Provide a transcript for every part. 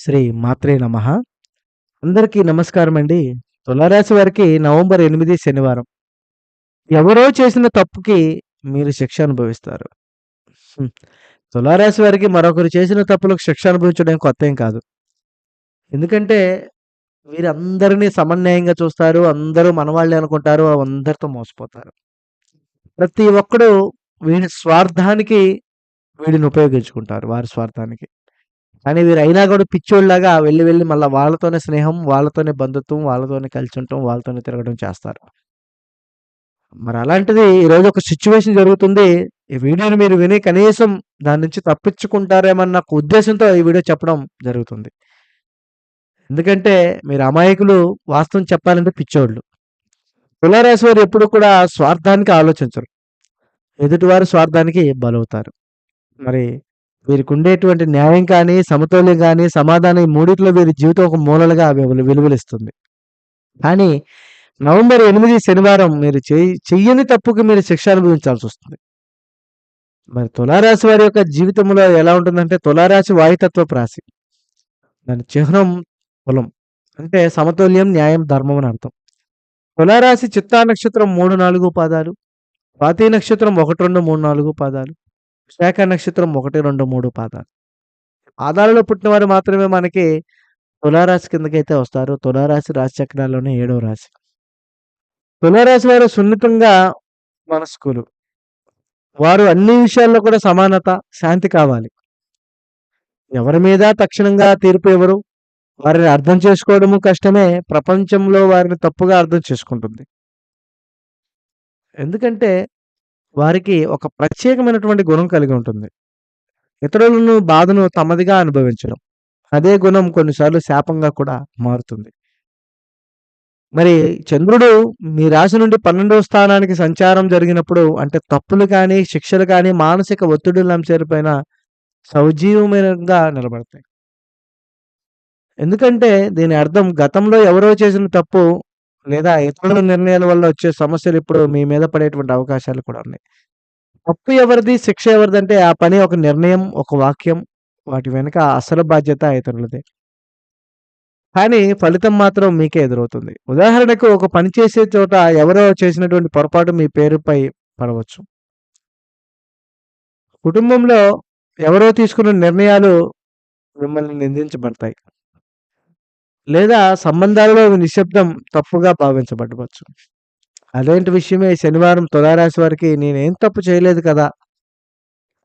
శ్రీ మాత్రే నమః. అందరికీ నమస్కారం అండి. తులారాశి వారికి నవంబర్ ఎనిమిది శనివారం. ఎవరో చేసిన తప్పుకి మీరు శిక్ష అనుభవిస్తారు. తులారాశి వారికి మరొకరు చేసిన తప్పులకు శిక్ష అనుభవించడం కొత్తేం కాదు. ఎందుకంటే వీరందరిని సమన్యాయంగా చూస్తారు. అందరూ మనవాళ్ళే అనుకుంటారు. అందరితో మోసపోతారు. ప్రతి ఒక్కడు వీడి స్వార్థానికి వీడిని ఉపయోగించుకుంటారు. వారి స్వార్థానికి. కానీ వీరు అయినా కూడా పిచ్చోళ్ళలాగా వెళ్ళి వెళ్ళి మళ్ళీ వాళ్ళతోనే స్నేహం, వాళ్ళతోనే బంధుత్వం, వాళ్ళతోనే కలిసి ఉండటం, వాళ్ళతోనే తిరగడం చేస్తారు. మరి అలాంటిది ఈరోజు ఒక సిచ్యువేషన్ జరుగుతుంది. ఈ వీడియోని మీరు విని కనీసం దాని నుంచి తప్పించుకుంటారేమన్న ఒక ఉద్దేశంతో ఈ వీడియో చెప్పడం జరుగుతుంది. ఎందుకంటే మీరు అమాయకులు వాస్తవం చెప్పాలంటే పిచ్చోళ్ళు. తులారాశి వారు ఎప్పుడు కూడా స్వార్థానికి ఆలోచించరు. ఎదుటివారు స్వార్థానికి బలవుతారు. మరి వీరికుండేటువంటి న్యాయం కానీ, సమతుల్యం కానీ సమాధానం ఈ మూడిట్లో వీరి జీవితం ఒక మూలలుగా విలువలిస్తుంది. కానీ నవంబర్ ఎనిమిది శనివారం మీరు చెయ్యని తప్పుకి మీరు శిక్ష అనుభవించాల్సి వస్తుంది మరి తులారాశి వారి యొక్క జీవితంలో ఎలా ఉంటుందంటే తులారాశి వాయుతత్వపు రాశి. దాని చిహ్నం కులం అంటే సమతుల్యం, న్యాయం, ధర్మం అని అర్థం. తులారాశి చిత్తా నక్షత్రం 3, 4 పాదాలు. స్వాతి నక్షత్రం 1, 2, 3, 4 పాదాలు. విశాఖ నక్షత్రం 1, 2, 3 పాదాలు. పాదాలలో పుట్టినవారు మాత్రమే మనకి తులారాశి కిందకైతే వస్తారు. తులారాశి రాశి చక్రాల్లోనే ఏడవ రాశి. తులారాశి వారు సున్నితంగా మనస్కులు. వారు అన్ని విషయాల్లో కూడా సమానత, శాంతి కావాలి. ఎవరి మీద తక్షణంగా తీర్పు ఇవ్వరు. వారిని అర్థం చేసుకోవడము కష్టమే. ప్రపంచంలో వారిని తప్పుగా అర్థం చేసుకుంటుంది. ఎందుకంటే వారికి ఒక ప్రత్యేకమైనటువంటి గుణం కలిగి ఉంటుంది. ఇతరులను బాధను తమదిగా అనుభవించడం. అదే గుణం కొన్నిసార్లు శాపంగా కూడా మారుతుంది. మరి చంద్రుడు మీ రాశి నుండి 12వ స్థానానికి సంచారం జరిగినప్పుడు అంటే తప్పులు కానీ, శిక్షలు కానీ, మానసిక ఒత్తిడుల అంశాలపైన సౌజీవమైనగా నిలబడతాయి. ఎందుకంటే దీని అర్థం గతంలో ఎవరో చేసిన తప్పు లేదా ఇతరుల నిర్ణయాల వల్ల వచ్చే సమస్యలు ఇప్పుడు మీ మీద పడేటువంటి అవకాశాలు కూడా ఉన్నాయి. తప్పు ఎవరిది? శిక్ష ఎవరిదంటే ఆ పని ఒక నిర్ణయం, ఒక వాక్యం వాటి వెనుక అసలు బాధ్యత ఇతరులదే. కానీ ఫలితం మాత్రం మీకే ఎదురవుతుంది. ఉదాహరణకు ఒక పని చేసే చోట ఎవరో చేసినటువంటి పొరపాటు మీ పేరుపై పడవచ్చు. కుటుంబంలో ఎవరో తీసుకున్న నిర్ణయాలు మిమ్మల్ని నిందించబడతాయి. లేదా సంబంధాలలో నిశ్శబ్దం తప్పుగా భావించబడవచ్చు. అదేంటి విషయమే శనివారం తులారాశి వారికి నేనేం తప్పు చేయలేదు కదా!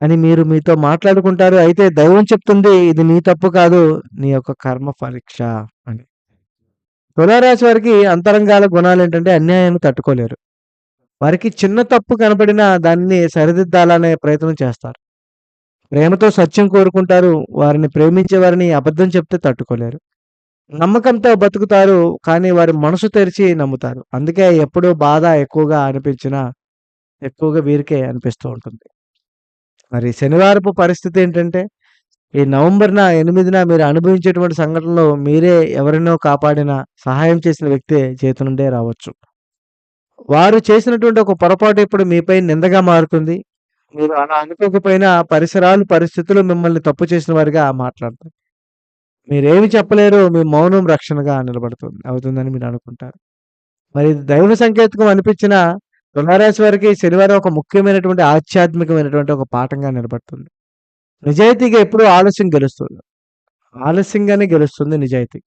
అని మీరు మీతో మాట్లాడుకుంటారు. అయితే దైవం చెప్తుంది ఇది నీ తప్పు కాదు. నీ యొక్క కర్మ పరీక్ష అని. తులారాశి వారికి అంతరంగాల గుణాలు ఏంటంటే అన్యాయాన్ని తట్టుకోలేరు. వారికి చిన్న తప్పు కనపడినా దాన్ని సరిదిద్దాలనే ప్రయత్నం చేస్తారు. ప్రేమతో సత్యం కోరుకుంటారు. వారిని ప్రేమించే వారిని అబద్ధం చెప్తే తట్టుకోలేరు. నమ్మకంతో బతుకుతారు. కానీ వారి మనసు తెరిచి నమ్ముతారు. అందుకే ఎప్పుడూ బాధ ఎక్కువగా అనిపించినా ఎక్కువగా వీరికే అనిపిస్తూ ఉంటుంది. మరి శనివారపు పరిస్థితి ఏంటంటే ఈ నవంబర్‌న 8న మీరు అనుభవించేటువంటి సంఘటనలో మీరే ఎవరినో కాపాడిన, సహాయం చేసిన వ్యక్తి చేతి నుండే రావచ్చు. వారు చేసినటువంటి ఒక పొరపాటు ఇప్పుడు మీపై నిందగా మారుతుంది. మీరు అలా అనుకోకపోయినా పరిసరాలు, పరిస్థితులు మిమ్మల్ని తప్పు చేసిన వారిగా మాట్లాడతాయి. మీరేమి చెప్పలేరు. మీ మౌనం రక్షణగా నిలబడుతుంది. అవుతుందని మీరు అనుకుంటారు. మరి దైవ సంకేతకం అనిపించిన తులారాశి వారికి శనివారం ఒక ముఖ్యమైనటువంటి ఆధ్యాత్మికమైనటువంటి ఒక పాఠంగా నిలబడుతుంది. నిజాయితీగా ఎప్పుడూ ఆలస్యం గెలుస్తుంది. ఆలస్యంగానే గెలుస్తుంది నిజాయితీ.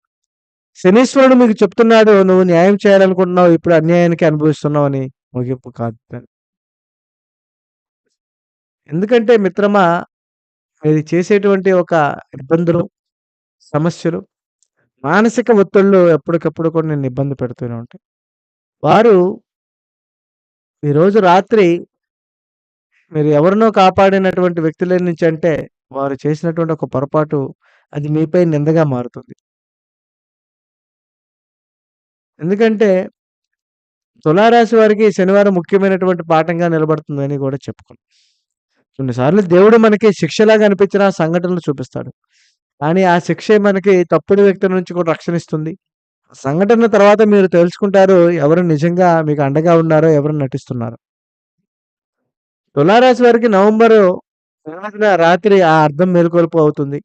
శనీశ్వరుడు మీకు చెప్తున్నాడు నువ్వు న్యాయం చేయాలనుకుంటున్నావు. ఇప్పుడు అన్యాయానికి అనుభవిస్తున్నావు అని ముగింపు కాదు. ఎందుకంటే మిత్రమా మీరు చేసేటువంటి ఒక ఇబ్బందులు, సమస్యలు, మానసిక ఒత్తిళ్ళు ఎప్పటికప్పుడు కూడా నేను ఇబ్బంది పెడుతూనే ఉంటాయి. వారు ఈరోజు రాత్రి మీరు ఎవరినో కాపాడినటువంటి వ్యక్తుల నుంచి అంటే వారు చేసినటువంటి ఒక పొరపాటు అది మీపై నిందగా మారుతుంది. ఎందుకంటే తులారాశి వారికి శనివారం ముఖ్యమైనటువంటి పాఠంగా నిలబడుతుందని కూడా చెప్పుకున్నాం. కొన్నిసార్లు దేవుడు మనకి శిక్షలాగా అనిపించిన సంఘటనలు చూపిస్తాడు. కానీ ఆ శిక్షే మనకి తప్పుడు వ్యక్తుల నుంచి కూడా రక్షణ ఇస్తుంది. సంఘటన తర్వాత మీరు తెలుసుకుంటారు ఎవరు నిజంగా మీకు అండగా ఉన్నారో, ఎవరు నటిస్తున్నారో. తులారాశి వారికి నవంబరు రాత్రి ఆ అర్థం మేలుకొలుపు అవుతుంది.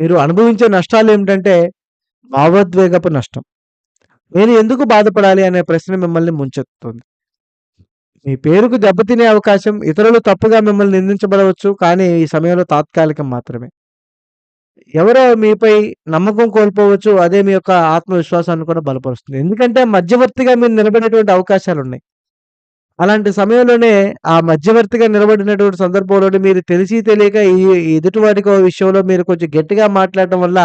మీరు అనుభవించే నష్టాలు ఏమిటంటే భావోద్వేగపు నష్టం. నేను ఎందుకు బాధపడాలి అనే ప్రశ్న మిమ్మల్ని ముంచెత్తుతుంది. మీ పేరుకు దెబ్బతినే అవకాశం, ఇతరులు తప్పుగా మిమ్మల్ని నిందించబడవచ్చు. కానీ ఈ సమయంలో తాత్కాలికం మాత్రమే. ఎవరో మీపై నమ్మకం కోల్పోవచ్చు. అదే మీ యొక్క ఆత్మవిశ్వాసాన్ని కూడా బలపరుస్తుంది. ఎందుకంటే మధ్యవర్తిగా మీరు నిలబడేటువంటి అవకాశాలున్నాయి. అలాంటి సమయంలోనే ఆ మధ్యవర్తిగా నిలబడినటువంటి సందర్భంలోనే మీరు తెలిసి తెలియక ఈ ఎదుటివాడికో విషయంలో మీరు కొంచెం గట్టిగా మాట్లాడటం వల్ల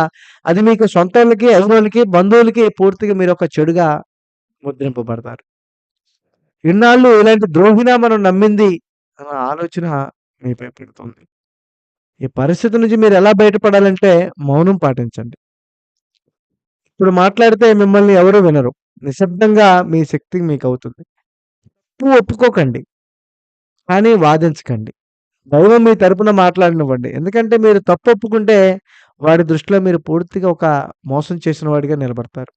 అది మీకు సొంతకి ఎదురోళ్ళకి, బంధువులకి పూర్తిగా మీరు ఒక చెడుగా ముద్రింపబడతారు. ఇన్నాళ్ళు ఇలాంటి ద్రోహినా మనం నమ్మింది అన్న ఆలోచన మీపై పెడుతుంది. ఈ పరిస్థితి నుంచి మీరు ఎలా బయటపడాలంటే మౌనం పాటించండి. ఇప్పుడు మాట్లాడితే మిమ్మల్ని ఎవరు వినరు. నిశ్శబ్దంగా మీ శక్తి మీకు అవుతుంది తప్పు ఒప్పుకోకండి. కానీ వాదించకండి. దైవం మీ తరపున మాట్లాడినవ్వండి ఎందుకంటే మీరు తప్పు ఒప్పుకుంటే వాడి దృష్టిలో మీరు పూర్తిగా ఒక మోసం చేసిన వాడిగా నిలబడతారు.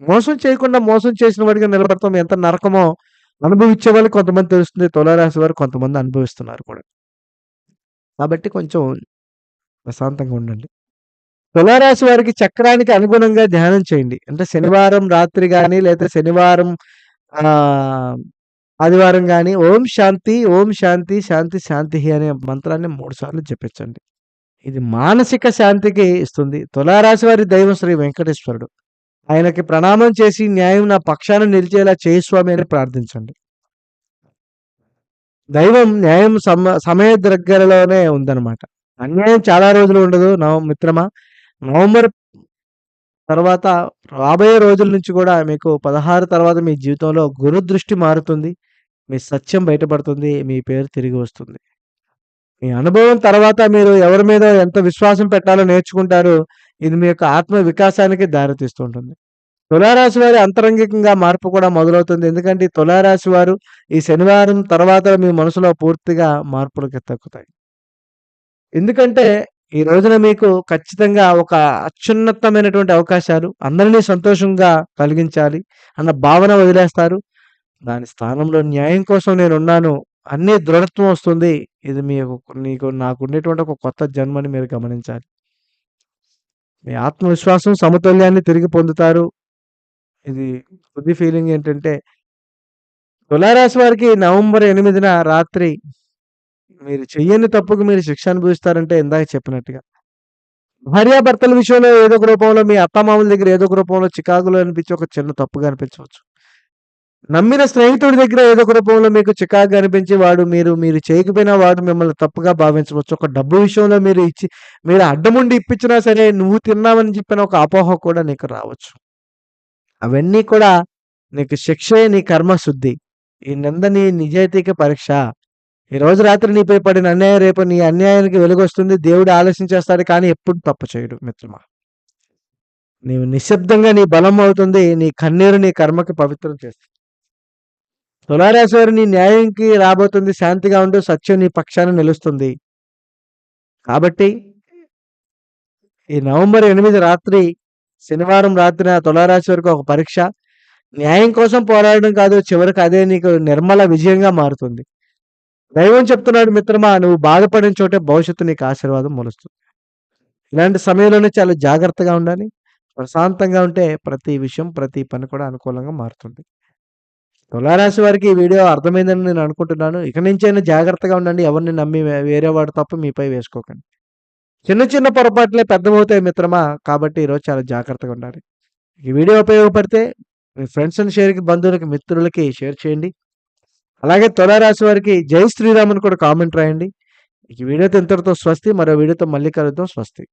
మోసం చేయకుండా మోసం చేసిన వాడిగా నిలబడతాం ఎంత నరకమో అనుభవించే వాళ్ళు కొంతమంది తెలుస్తుంది. తులారాశి వారు కొంతమంది అనుభవిస్తున్నారు కూడా. కాబట్టి కొంచెం ప్రశాంతంగా ఉండండి. తులారాశి వారికి చక్రానికి అనుగుణంగా ధ్యానం చేయండి. అంటే శనివారం రాత్రి కానీ లేదా శనివారం ఆదివారం కానీ ఓం శాంతి, ఓం శాంతి, శాంతి శాంతి అనే మంత్రాన్ని మూడు సార్లు జపించండి. ఇది మానసిక శాంతికి ఇస్తుంది. తులారాశి వారి దైవం శ్రీ వెంకటేశ్వరుడు. ఆయనకి ప్రణామం చేసి న్యాయం నా పక్షాన నిలిచేలా చేయి స్వామి అని ప్రార్థించండి. దైవం న్యాయం సమ సమయ దగ్గరలోనే ఉందన్నమాట. అన్యాయం చాలా రోజులు ఉండదు నవ మిత్రమా. నవంబర్ తర్వాత రాబోయే రోజుల నుంచి కూడా మీకు 16 తర్వాత మీ జీవితంలో గురుదృష్టి మారుతుంది. మీ సత్యం బయటపడుతుంది. మీ పేరు తిరిగి వస్తుంది. మీ అనుభవం తర్వాత మీరు ఎవరి మీద ఎంత విశ్వాసం పెట్టాలో నేర్చుకుంటారు. ఇది మీ యొక్క ఆత్మ వికాసానికి దారితీస్తూ ఉంటుంది. తులారాశి వారి అంతరంగికంగా మార్పు కూడా మొదలవుతుంది. ఎందుకంటే తులారాశి వారు ఈ శనివారం తర్వాత మీ మనసులో పూర్తిగా మార్పులకి తగ్గుతాయి. ఎందుకంటే ఈ రోజున మీకు ఖచ్చితంగా ఒక అత్యున్నతమైనటువంటి అవకాశాలు, అందరిని సంతోషంగా కలిగించాలి అన్న భావన వదిలేస్తారు. దాని స్థానంలో న్యాయం కోసం నేనున్నాను. అన్నీ దృఢత్వం వస్తుంది. ఇది మీకు నీకు ఉండేటువంటి ఒక కొత్త జన్మని మీరు గమనించాలి. మీ ఆత్మవిశ్వాసం, సమతుల్యాన్ని తిరిగి పొందుతారు. ఇది కొద్ది ఫీలింగ్ ఏంటంటే తులారాశి వారికి నవంబర్ ఎనిమిదిన రాత్రి మీరు చెయ్యని తప్పుకు మీరు శిక్ష అనుభవిస్తారంటే ఇందాక చెప్పినట్టుగా. భార్యాభర్తల విషయంలో ఏదో ఒక రూపంలో మీ అత్తమామల దగ్గర ఏదో ఒక రూపంలో చికాకులు అనిపించి ఒక చిన్న తప్పుగా అనిపించవచ్చు. నమ్మిన స్నేహితుడి దగ్గర ఏదో ఒక రూపంలో మీకు చికాకు అనిపించి వాడు మీరు మీరు చేయకపోయినా వాడు మిమ్మల్ని తప్పుగా భావించవచ్చు. ఒక డబ్బు విషయంలో మీరు ఇచ్చి మీరు అడ్డముండి ఇప్పించినా సరే నువ్వు తిన్నావని చెప్పిన ఒక అపోహ కూడా నీకు రావచ్చు. అవన్నీ కూడా నీకు శిక్షే నీ కర్మ శుద్ధి. ఈ నింద నీ నిజాయితీకి పరీక్ష. ఈరోజు రాత్రి నీపై పడిన అన్యాయం రేపు నీ అన్యాయానికి వెలుగొస్తుంది. దేవుడు ఆలోచించేస్తాడు చేస్తాడు కానీ ఎప్పుడు తప్పు చేయడు మిత్రమా. నీవు నిశ్శబ్దంగా నీ బలం అవుతుంది. నీ కన్నీరు నీ కర్మకి పవిత్రం చేస్తుంది. తులారాశి వారు నీ న్యాయంకి రాబోతుంది. శాంతిగా ఉండు. సత్యం నీ పక్షాన నిలుస్తుంది. కాబట్టి ఈ నవంబర్ ఎనిమిది రాత్రి శనివారం రాత్రిన తులారాశి వారికి ఒక పరీక్ష. న్యాయం కోసం పోరాడడం కాదు. చివరికి అదే నీకు నిర్మల విజయంగా మారుతుంది. దైవం చెప్తున్నాడు మిత్రమా నువ్వు బాధపడిన చోటే భవిష్యత్తు నీకు ఆశీర్వాదం మొలుస్తుంది. ఇలాంటి సమయంలోనే చాలా జాగ్రత్తగా ఉండాలి. ప్రశాంతంగా ఉంటే ప్రతి విషయం, ప్రతి పని కూడా అనుకూలంగా మారుతుంది. తులారాశి వారికి ఈ వీడియో అర్థమైందని నేను అనుకుంటున్నాను. ఇక నుంచైనా జాగ్రత్తగా ఉండండి. ఎవరిని నమ్మి వేరే వాడు తప్పు మీపై వేసుకోకండి. చిన్న చిన్న పొరపాట్లే పెద్దమవుతాయి మిత్రమా. కాబట్టి ఈరోజు చాలా జాగ్రత్తగా ఉండాలి. ఈ వీడియో ఉపయోగపడితే మీ ఫ్రెండ్స్ అండ్ షేర్‌కి, బంధువులకి, మిత్రులకి షేర్ చేయండి. అలాగే తులారాశి వారికి జై శ్రీరామ్ అని కూడా కామెంట్ రాయండి. ఈ వీడియోతో ఇంతటితో స్వస్తి. మరో వీడియోతో మళ్ళీ కలుద్దాం. స్వస్తి.